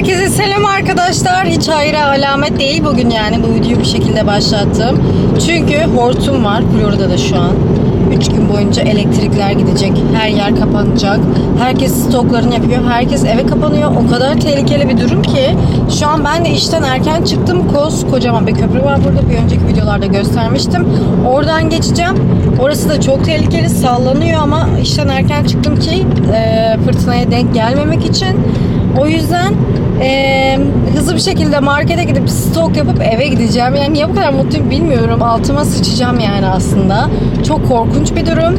Herkese selam arkadaşlar. Hiç hayra alamet değil bugün yani bu videoyu bu şekilde başlattım. Çünkü hortum var Florida'da şu an. 3 gün boyunca elektrikler gidecek. Her yer kapanacak. Herkes stoklarını yapıyor. Herkes eve kapanıyor. O kadar tehlikeli bir durum ki. Şu an ben de işten erken çıktım. Koskocaman bir köprü var burada. Bir önceki videolarda göstermiştim. Oradan geçeceğim. Orası da çok tehlikeli. Sallanıyor ama işten erken çıktım ki e, fırtınaya denk gelmemek için. O yüzden eee, hızlı bir şekilde markete gidip stok yapıp eve gideceğim. Yani niye bu kadar mutluyum bilmiyorum. Altıma sıçacağım yani aslında. Çok korkunç bir durum.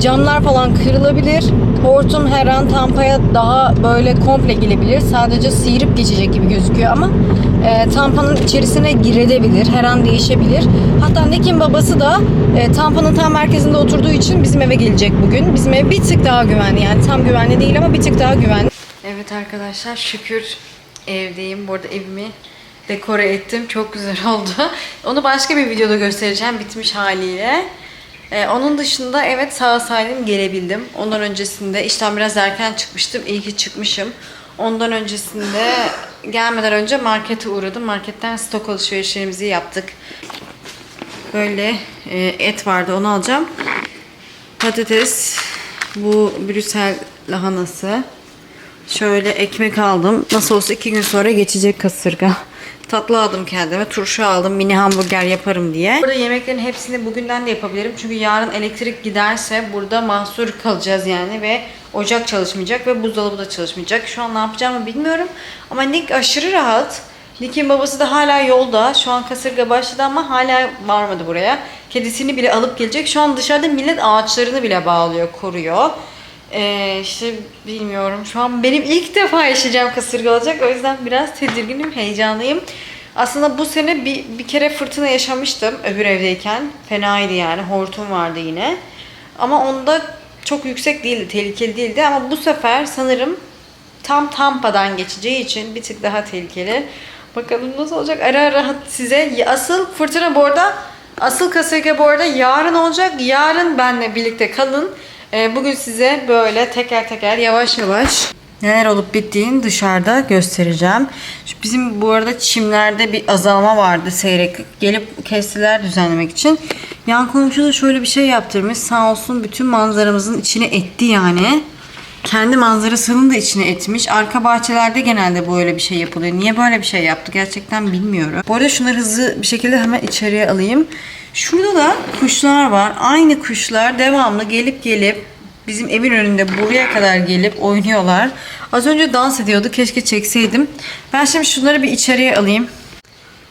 Camlar falan kırılabilir. Hortum her an tampaya daha böyle komple gelebilir. Sadece sıyırıp geçecek gibi gözüküyor ama eee tampanın içerisine girebilir. Her an değişebilir. Hatta Nick'in babası da eee tampanın tam merkezinde oturduğu için bizim eve gelecek bugün. Bizim ev bir tık daha güvenli. Yani tam güvenli değil ama bir tık daha güvenli. Evet arkadaşlar şükür evdeyim. Bu arada evimi dekore ettim. Çok güzel oldu. Onu başka bir videoda göstereceğim bitmiş haliyle. Ee, onun dışında evet sağ salim gelebildim. Ondan öncesinde işten biraz erken çıkmıştım. İyi ki çıkmışım. Ondan öncesinde gelmeden önce markete uğradım. Marketten stok alışverişlerimizi yaptık. Böyle e, et vardı onu alacağım. Patates, bu Brüssel lahanası. Şöyle ekmek aldım. Nasıl olsa iki gün sonra geçecek kasırga. Tatlı aldım kendime. Turşu aldım. Mini hamburger yaparım diye. Burada yemeklerin hepsini bugünden de yapabilirim. Çünkü yarın elektrik giderse burada mahsur kalacağız yani ve ocak çalışmayacak ve buzdolabı da çalışmayacak. Şu an ne yapacağımı bilmiyorum. Ama Nick aşırı rahat. Nick'in babası da hala yolda. Şu an kasırga başladı ama hala varmadı buraya. Kedisini bile alıp gelecek. Şu an dışarıda millet ağaçlarını bile bağlıyor, koruyor. Ee, işte bilmiyorum. Şu an benim ilk defa yaşayacağım kasırga olacak. O yüzden biraz tedirginim, heyecanlıyım. Aslında bu sene bir, bir kere fırtına yaşamıştım öbür evdeyken. Fenaydı yani. Hortum vardı yine. Ama onda çok yüksek değildi, tehlikeli değildi. Ama bu sefer sanırım tam Tampa'dan geçeceği için bir tık daha tehlikeli. Bakalım nasıl olacak. Ara ara size asıl fırtına bu arada asıl kasırga bu arada yarın olacak. Yarın benle birlikte kalın. Ee, bugün size böyle teker teker yavaş yavaş neler olup bittiğini dışarıda göstereceğim. Bizim bu arada çimlerde bir azalma vardı seyreklik. Gelip kestiler düzenlemek için. Yan komşu da şöyle bir şey yaptırmış. Sağ olsun bütün manzaramızın içine etti yani. Kendi manzarasının da içine etmiş. Arka bahçelerde genelde böyle bir şey yapılıyor. Niye böyle bir şey yaptı gerçekten bilmiyorum. Bu arada şunları hızlı bir şekilde hemen içeriye alayım. Şurada da kuşlar var. Aynı kuşlar devamlı gelip gelip bizim evin önünde buraya kadar gelip oynuyorlar. Az önce dans ediyordu. Keşke çekseydim. Ben şimdi şunları bir içeriye alayım.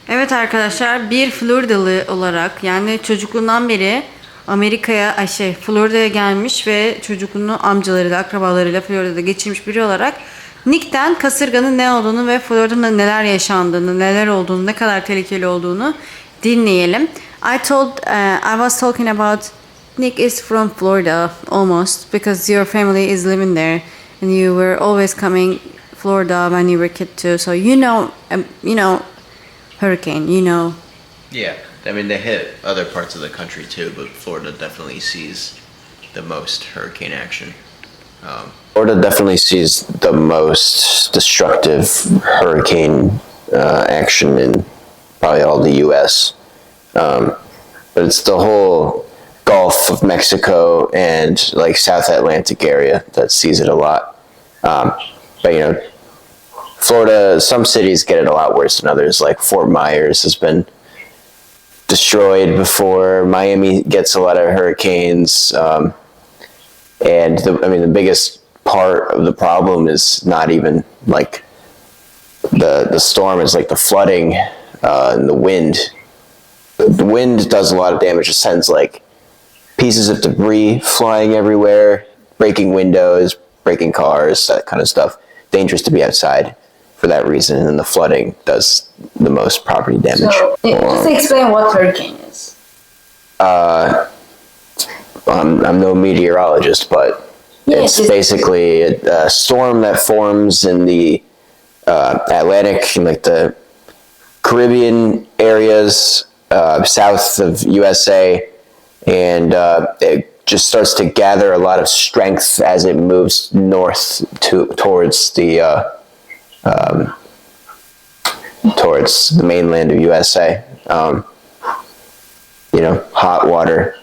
Evet arkadaşlar bir Floridalı olarak yani çocukluğundan beri Amerika'ya ay şey Florida'ya gelmiş ve çocukluğunu amcalarıyla akrabalarıyla Florida'da geçirmiş biri olarak Nick'ten kasırganın ne olduğunu ve Florida'da neler yaşandığını, neler olduğunu, ne kadar tehlikeli olduğunu dinleyelim. I told uh, I was talking about Nick is from Florida almost because your family is living there and you were always coming Florida when you were a kid too. So you know um, you know hurricane, you know Yeah, I mean they hit other parts of the country too, but Florida definitely sees the most hurricane action. Um, Florida definitely sees the most destructive hurricane uh, action in probably all the U.S. Um, but it's the whole Gulf of Mexico and like South Atlantic area that sees it a lot. Um, but you know, Florida, some cities get it a lot worse than others. Like Fort Myers has been destroyed before. Miami gets a lot of hurricanes. Um, and the, I mean, the biggest part of the problem is not even like the the storm is like the flooding uh, and the wind. The wind does a lot of damage. It sends like pieces of debris flying everywhere, breaking windows, breaking cars, that kind of stuff. Dangerous to be outside for that reason. And then the flooding does the most property damage. So, just explain what hurricane is. Uh, I'm, I'm no meteorologist, but it's basically a, a storm that forms in the uh, Atlantic and like the Caribbean areas uh, south of USA, and uh, it just starts to gather a lot of strength as it moves north to towards the uh, um, towards the mainland of USA. Um, you know, hot water,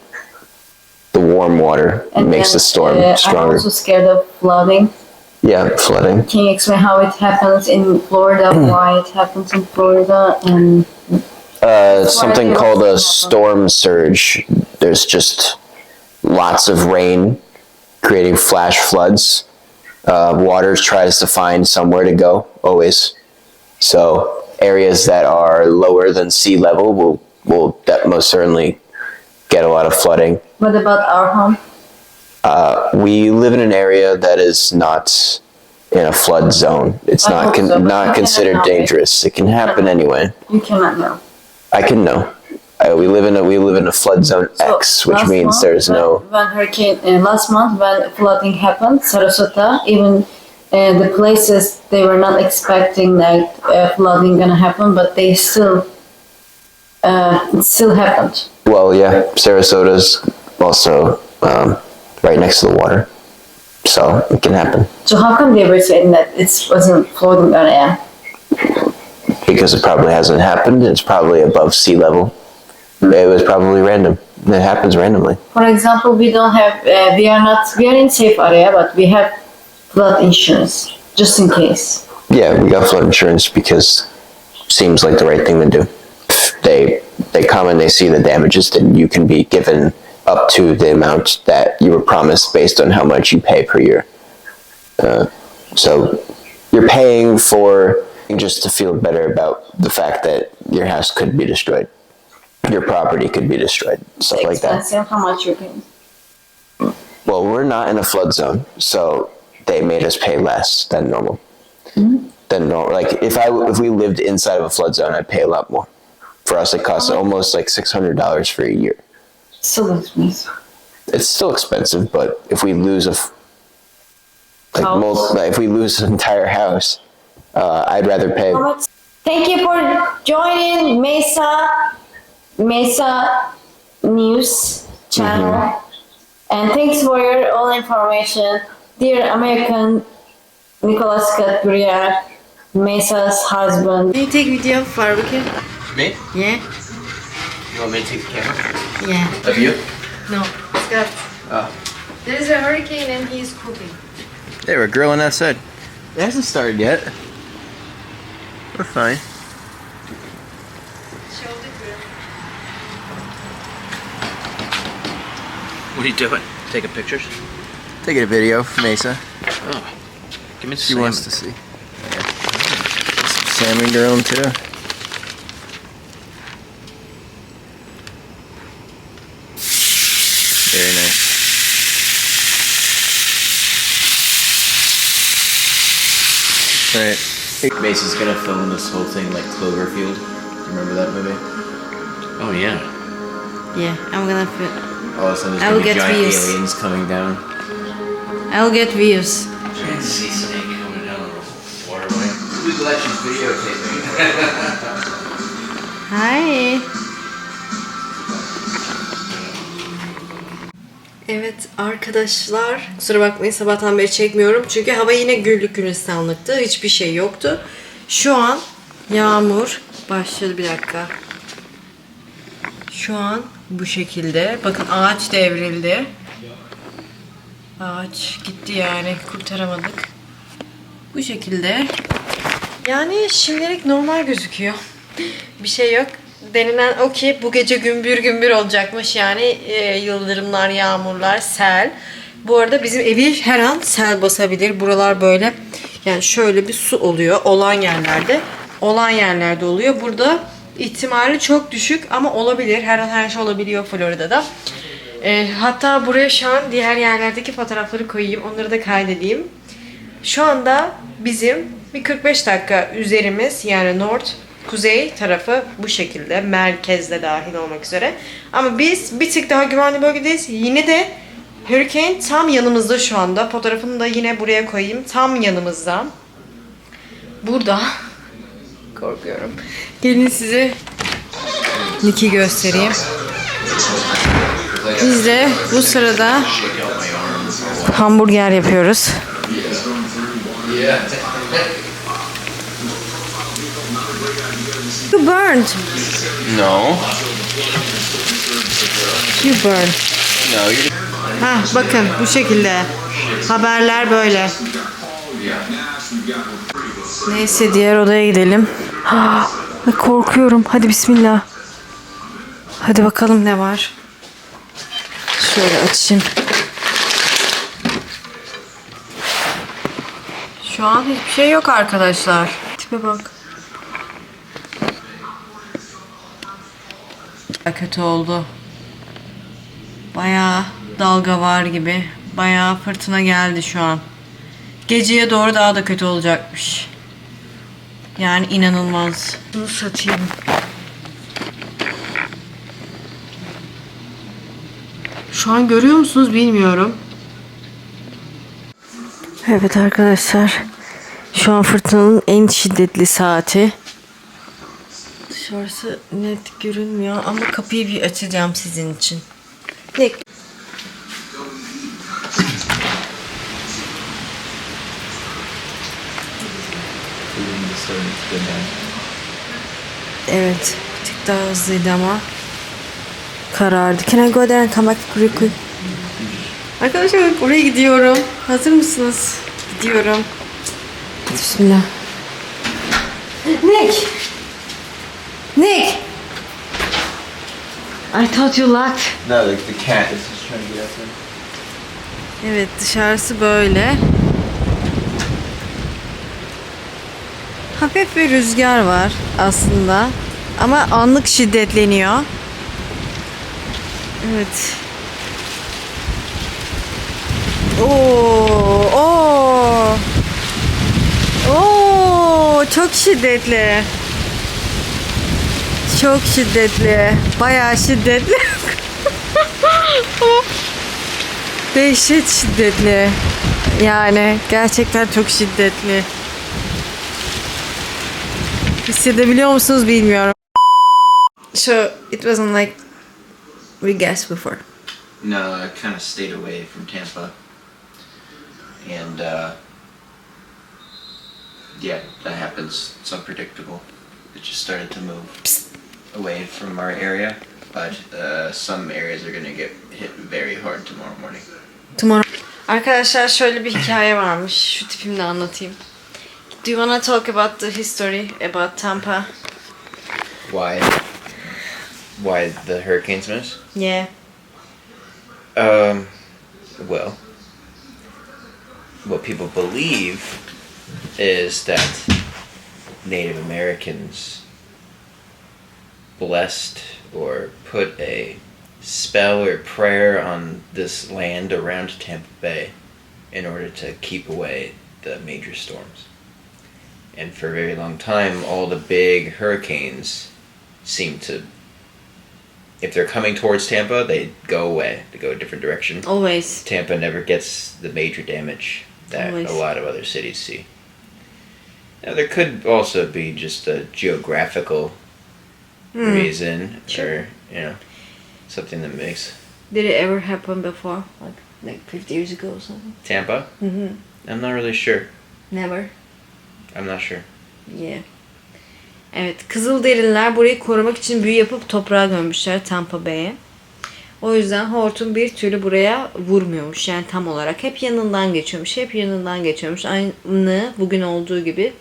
the warm water makes the storm uh, I'm stronger. also scared of flooding. Yeah, flooding. Can you explain how it happens in Florida? why it happens in Florida? And Uh, something called a storm surge. There's just lots of rain creating flash floods. Uh, water tries to find somewhere to go always. So areas that are lower than sea level will will that most certainly get a lot of flooding. what about our home? Uh, we live in an area that is not in a flood zone. It's I not hope con- so, but not considered not dangerous. It can happen anyway. You cannot know. I can know. Uh, we live in a we live in a flood zone So, X, which last means month there's when, no. when hurricane uh, last month when flooding happened, Sarasota, even uh, the places they were not expecting that uh, flooding gonna happen, but they still uh, it still happened. Well, yeah, Sarasota's also um, right next to the water, so it can happen So how come they were saying that it wasn't flooding gonna area? Because it probably hasn't happened. It's probably above sea level. It was probably random. It happens randomly. For example, we don't have uh, we are not we are in safe area, but we have flood insurance just in case. Yeah, we got flood insurance because seems like the right thing to do. They they come and they see the damages, then you can be given up to the amount that you were promised based on how much you pay per year. Uh, so you're paying for just to feel better about the fact that your house could be destroyed, your property could be destroyed, stuff like that. Expensive. How much you're paying? Well, we're not in a flood zone, so they made us pay less than normal. Mm-hmm. Than normal. Like if I if we lived inside of a flood zone, I'd pay a lot more. For us, it costs uh-huh. almost like six hundred dollars for a year. Still expensive. It's still expensive, but if we lose a like like, if we lose an entire house, uh, I'd rather pay. Thank you for joining Mesa Mesa News channel, and thanks for your all information, dear American Nicholas Scott Briere, Mesa's husband. Can you take video for barbecue? Me? Yeah, You want me to take the camera? yeah. Of you? No, Scott. Oh. There's a hurricane and he's cooking. They were grilling outside. It hasn't started yet. What are you doing? Taking pictures? Taking a video for Mesa. Oh. Give me She wants to see. Some salmon grilling too. Very nice. All right. Alright. Mesa's gonna film this whole thing like Cloverfield. Do you remember that movie? Oh yeah. Yeah, I'm gonna. Fi- All of a sudden there's I gonna will be get giant views. aliens coming down. I'll get views. Giant sea snake coming down the waterway. Who's let you videotaping? Hi. Evet arkadaşlar kusura bakmayın sabahtan beri çekmiyorum çünkü hava yine güllük gülistanlıktı hiçbir şey yoktu. Şu an yağmur başladı bir dakika. Şu an bu şekilde bakın ağaç devrildi. Ağaç gitti yani kurtaramadık. Bu şekilde yani şimdilik normal gözüküyor. Bir şey yok. Denilen o ki bu gece gümbür gümbür olacakmış yani e, yıldırımlar, yağmurlar, sel. Bu arada bizim evi her an sel basabilir. Buralar böyle yani şöyle bir su oluyor olan yerlerde. Olan yerlerde oluyor. Burada ihtimali çok düşük ama olabilir. Her an her şey olabiliyor Florida'da. E, hatta buraya şu an diğer yerlerdeki fotoğrafları koyayım. Onları da kaydedeyim. Şu anda bizim bir 45 dakika üzerimiz yani north kuzey tarafı bu şekilde merkezde dahil olmak üzere. Ama biz bir tık daha güvenli bölgedeyiz. Yine de Hurricane tam yanımızda şu anda. Fotoğrafını da yine buraya koyayım. Tam yanımızda. Burada. Korkuyorum. Gelin size Nick'i göstereyim. Biz de bu sırada hamburger yapıyoruz. You burned. No. You burned. No, you're. Ha bakın bu şekilde. Haberler böyle. Neyse diğer odaya gidelim. Ah, korkuyorum. Hadi bismillah. Hadi bakalım ne var. Şöyle açayım. Şu an hiçbir şey yok arkadaşlar. Tipe bak. Kötü oldu. Bayağı dalga var gibi. Bayağı fırtına geldi şu an. Geceye doğru daha da kötü olacakmış. Yani inanılmaz. Bunu satayım. Şu an görüyor musunuz bilmiyorum. Evet arkadaşlar. Şu an fırtınanın en şiddetli saati. Dışarısı net görünmüyor ama kapıyı bir açacağım sizin için. Ne? Evet. Bir tık daha hızlıydı ama. Karardı. Can I go there and come back real? Arkadaşlar bak oraya gidiyorum. Hazır mısınız? Gidiyorum. Bismillah. Nick! Nick! I thought you locked. No, like the cat is just trying to get out there. Evet dışarısı böyle. Hafif bir rüzgar var aslında. Ama anlık şiddetleniyor. Evet. Oo, oo. Oo, çok şiddetli. Çok şiddetli. Bayağı şiddetli. Dehşet şiddetli. Yani gerçekten çok şiddetli. Hissedebiliyor musunuz bilmiyorum. So it wasn't like we guessed before. No, I kind of stayed away from Tampa. And, uh, yeah, that happens. It's unpredictable. It just started to move away from our area, but uh, some areas are going to get hit very hard tomorrow morning. Tomorrow. Arkadaşlar şöyle bir hikaye varmış. Şu tipimle anlatayım. Do you wanna talk about the history about Tampa? Why? Why the hurricanes miss? Yeah. Um, well, what people believe is that Native Americans blessed or put a spell or prayer on this land around Tampa Bay in order to keep away the major storms. And for a very long time, all the big hurricanes seem to if they're coming towards Tampa, they go away. They go a different direction. Always. Tampa never gets the major damage that Always. a lot of other cities see. Now, there could also be just a geographical reason, Sure. or you know, something that makes Did it ever happen before? Like like 50 years ago or something? Tampa. Mm-hmm. I'm not really sure. Never. I'm not sure. Yeah. Evet, Kızılderililer burayı korumak için büyü yapıp toprağa gömmüşler Tampa Bay'e. O yüzden hortum bir türlü buraya vurmuyormuş. Yani tam olarak hep yanından geçiyormuş. Hep yanından geçiyormuş. Aynı bugün olduğu gibi.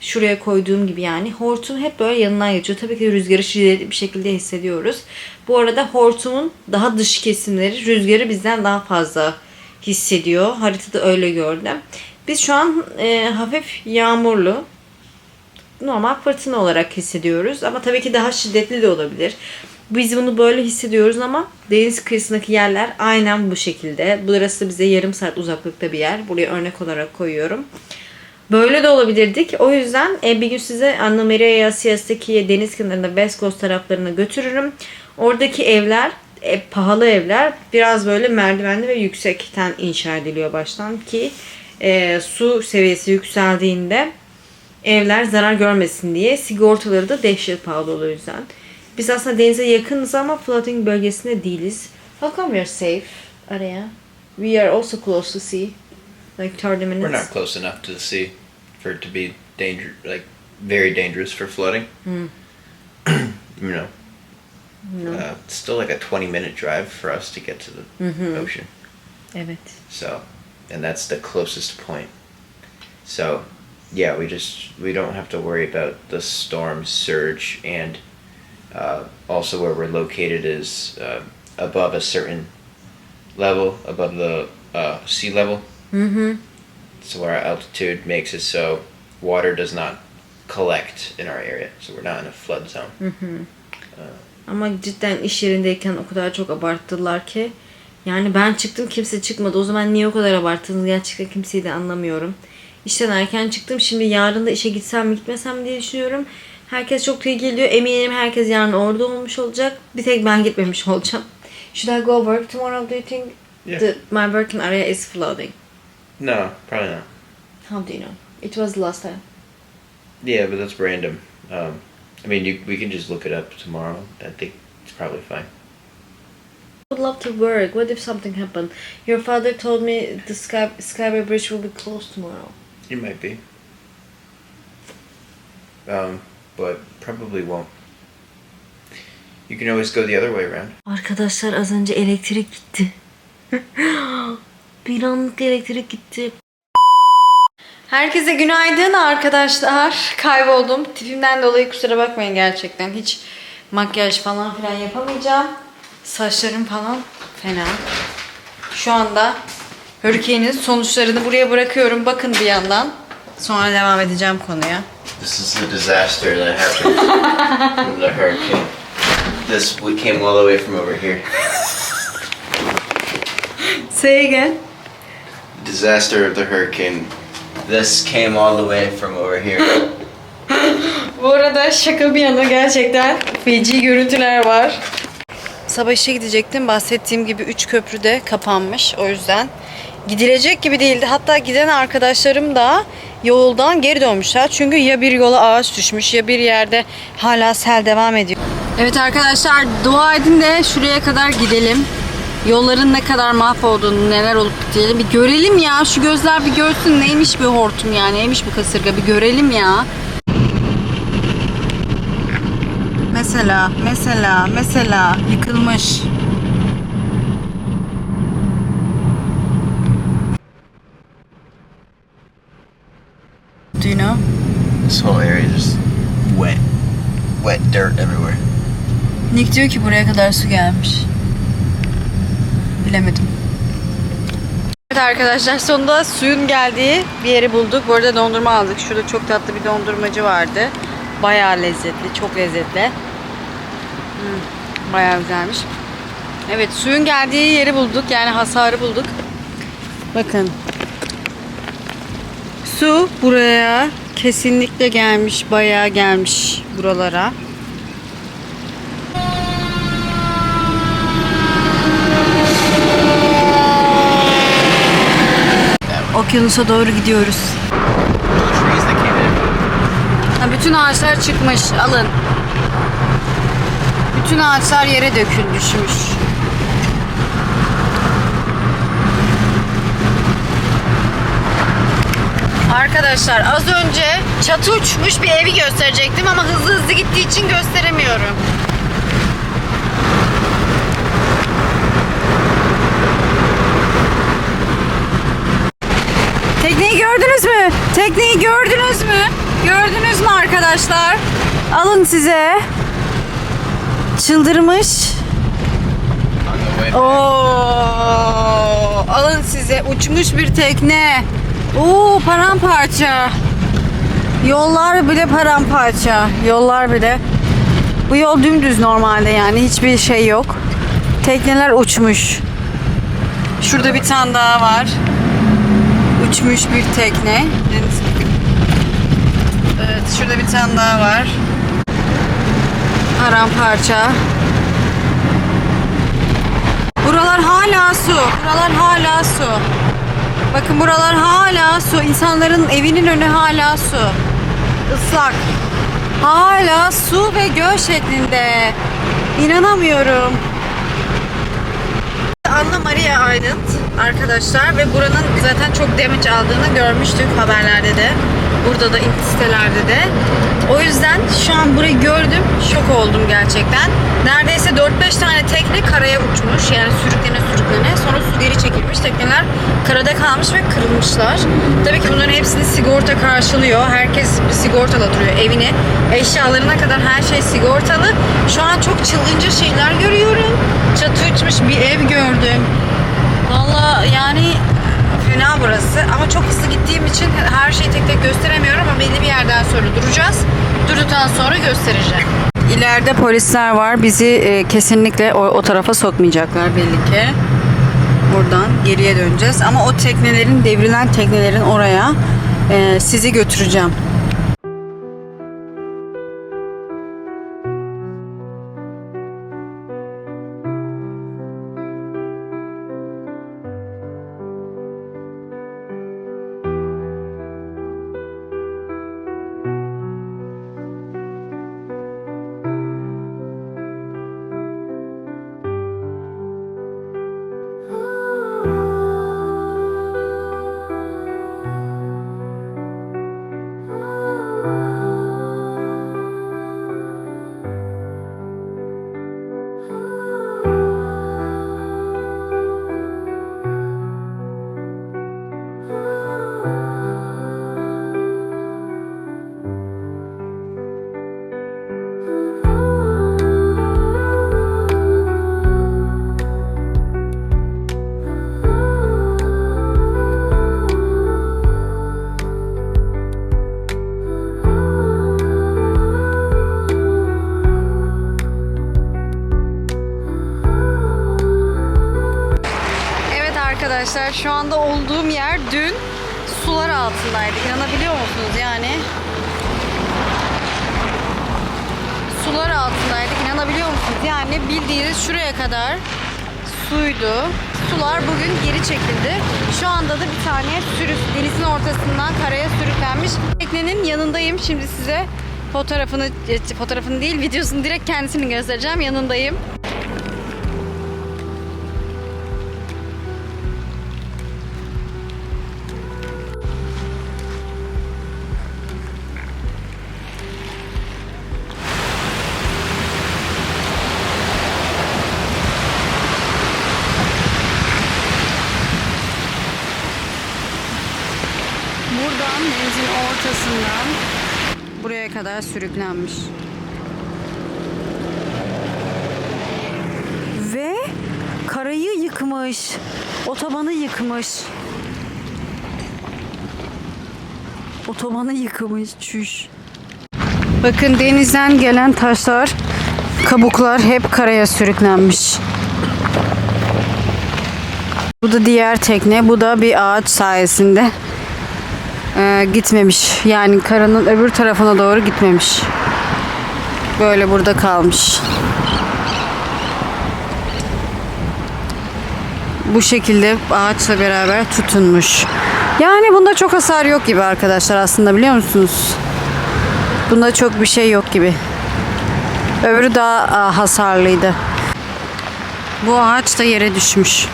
Şuraya koyduğum gibi yani. Hortum hep böyle yanından geçiyor. Tabii ki rüzgarı şiddetli bir şekilde hissediyoruz. Bu arada hortumun daha dış kesimleri rüzgarı bizden daha fazla hissediyor. Haritada öyle gördüm. Biz şu an e, hafif yağmurlu normal fırtına olarak hissediyoruz. Ama tabii ki daha şiddetli de olabilir. Biz bunu böyle hissediyoruz ama deniz kıyısındaki yerler aynen bu şekilde. Burası bize yarım saat uzaklıkta bir yer. Buraya örnek olarak koyuyorum. Böyle de olabilirdik. O yüzden e, bir gün size Anna Maria Siyas'taki deniz kenarında West Coast taraflarına götürürüm. Oradaki evler e, pahalı evler biraz böyle merdivenli ve yüksekten inşa ediliyor baştan ki e, su seviyesi yükseldiğinde evler zarar görmesin diye sigortaları da dehşet pahalı oluyor yüzden. Biz aslında denize yakınız ama flooding bölgesinde değiliz. How come we are safe, Araya? We are also close to sea. Like 30 minutes. We're not close enough to the sea for it to be danger, like very dangerous for flooding. you know, uh, it's still like a 20 minute drive for us to get to the ocean. Evet. So, and that's the closest point. So, yeah, we just we don't have to worry about the storm surge, and uh, also where we're located is uh, above a certain level, above the uh, sea level. Hı-hı. So our altitude makes it so water does not collect in our area, so we're not in a flood zone. Ama cidden iş yerindeyken o kadar çok abarttılar ki. Yani ben çıktım kimse çıkmadı. O zaman niye o kadar abarttınız gerçekten kimseyi de anlamıyorum. İşten erken çıktım. Şimdi yarın da işe gitsem mi gitmesem diye düşünüyorum. Herkes çok iyi geliyor. Eminim herkes yarın orada olmuş olacak. Bir tek ben gitmemiş olacağım. Should I go work tomorrow do you think? Yeah. The, my working area is flooding. No, probably not. How do you know? It was last time. Yeah, but that's random. Um, I mean, you, we can just look it up tomorrow. I think it's probably fine. I would love to work. What if something happened? Your father told me the Sky Skyway Bridge will be closed tomorrow. It might be. Um, but probably won't. You can always go the other way around. Arkadaşlar az önce elektrik gitti. Bir anlık elektrik gitti. Herkese günaydın arkadaşlar. Kayboldum. Tipimden dolayı kusura bakmayın gerçekten. Hiç makyaj falan filan yapamayacağım. Saçlarım falan fena. Şu anda Hurricane'in sonuçlarını buraya bırakıyorum. Bakın bir yandan. Sonra devam edeceğim konuya. This is the disaster that happened from the hurricane. This we came all the way from over here. Say again. Disaster of the hurricane. This came all the way from over here. Bu arada şaka bir yana gerçekten feci görüntüler var. Sabah işe gidecektim. Bahsettiğim gibi 3 köprü de kapanmış. O yüzden gidilecek gibi değildi. Hatta giden arkadaşlarım da yoldan geri dönmüşler. Çünkü ya bir yola ağaç düşmüş ya bir yerde hala sel devam ediyor. Evet arkadaşlar dua edin de şuraya kadar gidelim. Yolların ne kadar mahvolduğunu, neler olup bittiğini bir görelim ya. Şu gözler bir görsün neymiş bir hortum yani, neymiş bu kasırga bir görelim ya. Mesela, mesela, mesela yıkılmış. Do you know? This whole area is just wet, wet dirt everywhere. Nick diyor ki buraya kadar su gelmiş. Bilemedim. Evet arkadaşlar sonunda suyun geldiği bir yeri bulduk. Bu arada dondurma aldık. Şurada çok tatlı bir dondurmacı vardı. Bayağı lezzetli, çok lezzetli. Hmm, bayağı güzelmiş. Evet suyun geldiği yeri bulduk. Yani hasarı bulduk. Bakın. Su buraya kesinlikle gelmiş. Bayağı gelmiş buralara. Okyanusa doğru gidiyoruz. Ha, bütün ağaçlar çıkmış. Alın. Bütün ağaçlar yere dökül düşmüş. Arkadaşlar az önce çatı uçmuş bir evi gösterecektim ama hızlı hızlı gittiği için gösteremiyorum. Tekneyi gördünüz mü? Tekneyi gördünüz mü? Gördünüz mü arkadaşlar? Alın size. Çıldırmış. Oo, alın size uçmuş bir tekne. Oo paramparça. Yollar bile paramparça. Yollar bile. Bu yol dümdüz normalde yani hiçbir şey yok. Tekneler uçmuş. Şurada bir tane daha var. Uçmuş bir tekne. Evet şurada bir tane daha var. Paramparça. Buralar hala su. Buralar hala su. Bakın buralar hala su. İnsanların evinin önü hala su. Islak. Hala su ve göl şeklinde. İnanamıyorum. Anna Maria Island arkadaşlar ve buranın zaten çok damage aldığını görmüştük haberlerde de. Burada da sitelerde de. O yüzden şu an burayı gördüm. Şok oldum gerçekten. Neredeyse 4-5 tane tekne karaya uçmuş. Yani sürüklene sürüklene. Sonra su geri çekilmiş. Tekneler karada kalmış ve kırılmışlar. Tabii ki bunların hepsini sigorta karşılıyor. Herkes bir sigortalatıyor evini. Eşyalarına kadar her şey sigortalı. Şu an çok çılgınca şeyler görüyorum. Çatı uçmuş bir ev gördüm. Valla yani fena burası ama çok hızlı gittiğim için her şeyi tek tek gösteremiyorum ama belli bir yerden sonra duracağız. Durduktan sonra göstereceğim. İleride polisler var. Bizi e, kesinlikle o, o tarafa sokmayacaklar belli ki. Buradan geriye döneceğiz. Ama o teknelerin, devrilen teknelerin oraya e, sizi götüreceğim. Altındaydı. İnanabiliyor musunuz yani? Sular altındaydık. İnanabiliyor musunuz? Yani bildiğiniz şuraya kadar suydu. Sular bugün geri çekildi. Şu anda da bir tane sürü denizin ortasından karaya sürüklenmiş. Teknenin yanındayım. Şimdi size fotoğrafını fotoğrafını değil videosunu direkt kendisini göstereceğim. Yanındayım. Kadar sürüklenmiş. Ve karayı yıkmış. Otobanı yıkmış. Otobanı yıkmış. Çüş. Bakın denizden gelen taşlar, kabuklar hep karaya sürüklenmiş. Bu da diğer tekne. Bu da bir ağaç sayesinde e, gitmemiş. Yani karanın öbür tarafına doğru gitmemiş. Böyle burada kalmış. Bu şekilde ağaçla beraber tutunmuş. Yani bunda çok hasar yok gibi arkadaşlar aslında biliyor musunuz? Bunda çok bir şey yok gibi. Öbürü daha hasarlıydı. Bu ağaç da yere düşmüş.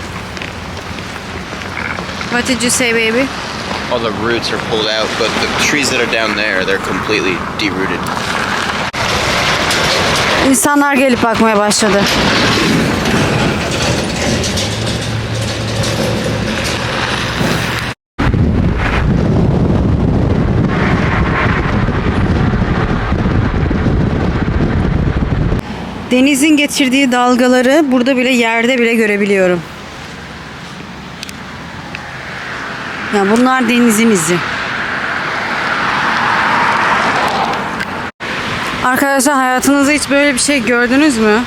What did you say baby? All the roots are pulled out, but the trees that are down there, they're completely derooted. İnsanlar gelip bakmaya başladı. Denizin getirdiği dalgaları burada bile yerde bile görebiliyorum. Ya bunlar denizin izi. Arkadaşlar hayatınızda hiç böyle bir şey gördünüz mü?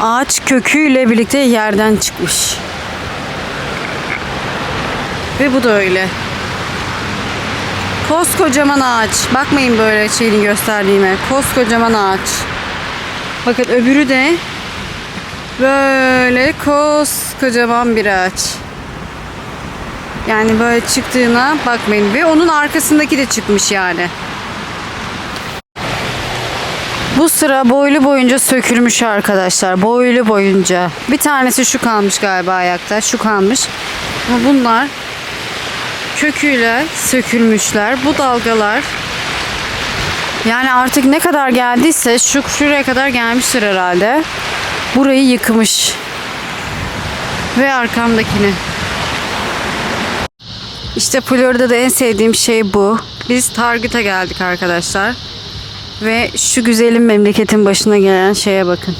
Ağaç köküyle birlikte yerden çıkmış. Ve bu da öyle. Koskocaman ağaç. Bakmayın böyle şeyini gösterdiğime. Koskocaman ağaç. Bakın öbürü de böyle koskocaman bir ağaç. Yani böyle çıktığına bakmayın. Ve onun arkasındaki de çıkmış yani. Bu sıra boylu boyunca sökülmüş arkadaşlar. Boylu boyunca. Bir tanesi şu kalmış galiba ayakta. Şu kalmış. Ama bunlar köküyle sökülmüşler. Bu dalgalar Yani artık ne kadar geldiyse şu şuraya kadar gelmiştir herhalde. Burayı yıkmış. Ve arkamdakini. İşte Florida'da en sevdiğim şey bu. Biz Target'a geldik arkadaşlar. Ve şu güzelim memleketin başına gelen şeye bakın.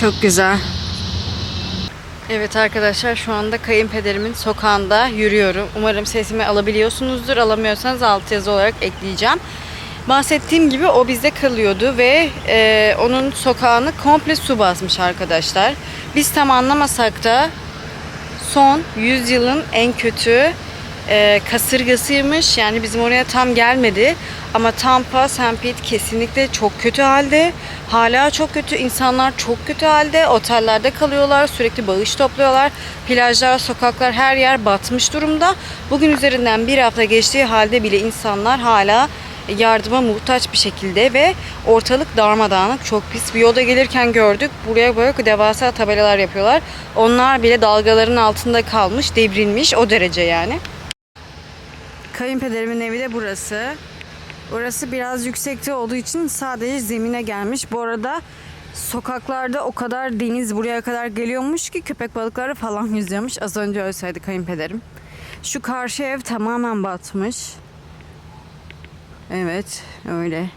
Çok güzel. Evet arkadaşlar şu anda kayınpederimin sokağında yürüyorum. Umarım sesimi alabiliyorsunuzdur. Alamıyorsanız alt yazı olarak ekleyeceğim. Bahsettiğim gibi o bizde kalıyordu ve e, onun sokağını komple su basmış arkadaşlar. Biz tam anlamasak da son 100 yılın en kötü e, kasırgasıymış. Yani bizim oraya tam gelmedi. Ama Tampa, St. Pete kesinlikle çok kötü halde. Hala çok kötü. İnsanlar çok kötü halde. Otellerde kalıyorlar. Sürekli bağış topluyorlar. Plajlar, sokaklar her yer batmış durumda. Bugün üzerinden bir hafta geçtiği halde bile insanlar hala yardıma muhtaç bir şekilde ve ortalık darmadağınık çok pis. Bir yolda gelirken gördük. Buraya böyle devasa tabelalar yapıyorlar. Onlar bile dalgaların altında kalmış, devrilmiş o derece yani. Kayınpederimin evi de burası. Orası biraz yüksekte olduğu için sadece zemine gelmiş. Bu arada sokaklarda o kadar deniz buraya kadar geliyormuş ki köpek balıkları falan yüzüyormuş. Az önce ölseydi kayınpederim. Şu karşı ev tamamen batmış. Evet öyle.